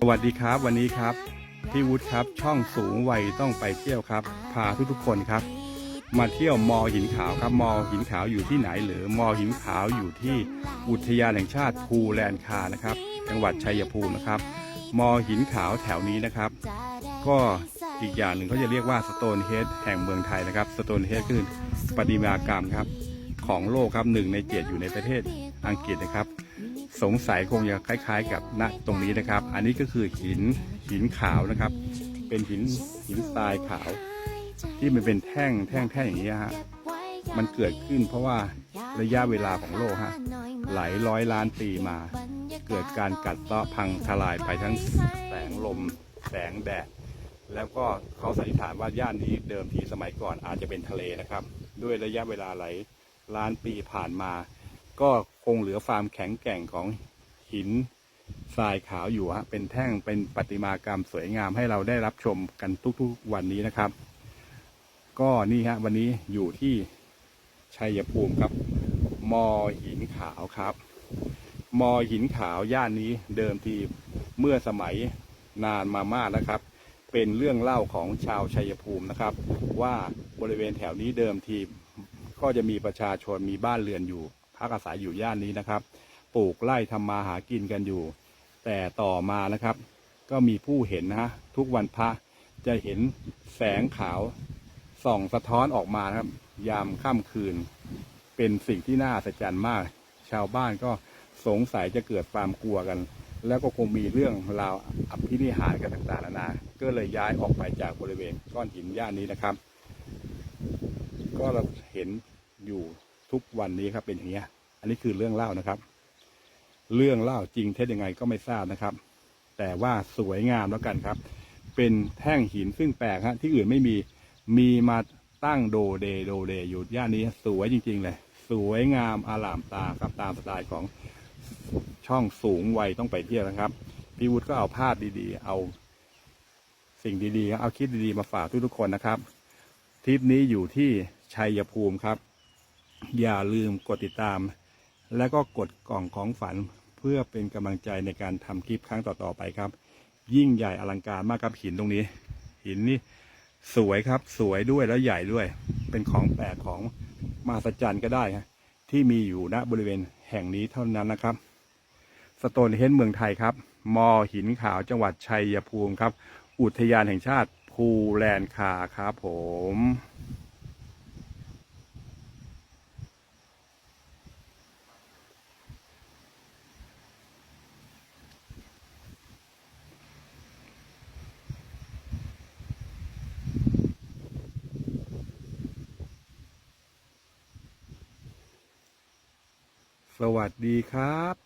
สวัสดีครับ วันนี้ครับพี่วุฒิครับ ช่องสูงวัยต้องไปเที่ยวครับ พาทุกๆคนครับ มาเที่ยวมอหินขาวครับมอหินขาวอยู่ที่ไหน หรือมอหินขาวอยู่ที่อุทยานแห่งชาติภูแลนคานะครับ จังหวัดชัยภูมินะครับ มอหินขาวแถวนี้นะครับ ก็อีกอย่างหนึ่งเขาจะเรียกว่าสโตนเฮดแห่งเมืองไทยนะครับสโตนเฮดคือประติมากรรมครับ ของโลกครับหนึ่งในเจ็ดอยู่ในประเทศอังกฤษนะครับ สงสัยคงจะคล้าย ๆ กับณตรงนี้นะครับ อันนี้ก็คือหินหินขาวนะครับ เป็นหินหินทรายขาว ที่มันเป็นแท่งแท่งแท่งอย่างนี้ฮะมันเกิดขึ้นเพราะว่าระยะเวลาของโลกฮะหลายร้อยล้านปีมา เกิดการกัดเซาะพังทลายไปทั้งแสงลม แสงแดดแล้วก็เขาสันนิษฐานว่าย่านนี้เดิมทีสมัยก่อนอาจจะเป็นทะเลนะครับ ด้วยระยะเวลาหลายล้านปีผ่านมา ก็คงเหลือความแข็งแกร่งของหินทรายขาวอยู่ฮะเป็นแท่งเป็นประติมากรรมสวยงามให้เราได้รับชมกันทุกๆวันนี้นะครับ ก็นี่ฮะวันนี้อยู่ที่ชัยภูมิครับ มอหินขาวครับ มอหินขาวย่านนี้เดิมทีเมื่อสมัยนานมามากนะครับ เป็นเรื่องเล่าของชาวชัยภูมินะครับ ว่าบริเวณแถวนี้เดิมทีก็จะมีประชาชนมีบ้านเรือนอยู่ พักอาศัยอยู่ย่านนี้นะครับ ปลูกไร่ทำมาหากินกันอยู่ แต่ต่อมานะครับ ก็มีผู้เห็นนะฮะทุกวันพระจะเห็นแสงขาวส่องสะท้อนออกมาครับ ยามค่ำคืน เป็นสิ่งที่น่าอัศจรรย์มาก ชาวบ้านก็สงสัยจะเกิดความกลัวกัน แล้วก็คงมีเรื่องราวอภินิหารกันต่างๆนานา ก็เลยย้ายออกไปจากบริเวณก้อนหินย่านนี้นะครับ ก็เราเห็นอยู่ ทุกวันนี้ครับเป็นอย่างนี้อันนี้คือเรื่องเล่านะครับ เรื่องเล่าจริงเท็จยังไงก็ไม่ทราบนะครับ แต่ว่าสวยงามแล้วกันครับ เป็นแท่งหินซึ่งแปลกฮะที่อื่นไม่มีมีมาตั้งโดเดโดเดอยู่ย่านนี้สวยจริง ๆ เลย สวยงามอาลามตาครับตามสไตล์ของช่องสูงวัยต้องไปเที่ยวนะครับพี่วุฒิก็เอาภาพดีๆ เอาสิ่งดีๆ เอาคลิปดีๆ มาฝากทุกๆคนนะครับ ทริปนี้อยู่ที่ชัยภูมิครับ อย่าลืมกดติดตาม แล้วก็กดกล่องของฝันเพื่อเป็นกำลังใจในการทำคลิปครั้งต่อๆไปครับ ยิ่งใหญ่อลังการมากครับหินตรงนี้ หินนี่สวยครับสวยด้วยแล้วใหญ่ด้วย เป็นของแปลกของมหัศจรรย์ก็ได้ฮะที่มีอยู่ณบริเวณแห่งนี้เท่านั้นนะครับ สโตนเฮนเมืองไทยครับ มอหินขาวจังหวัดชัยภูมิครับ อุทยานแห่งชาติภูแลนคาครับผม สวัสดีครับ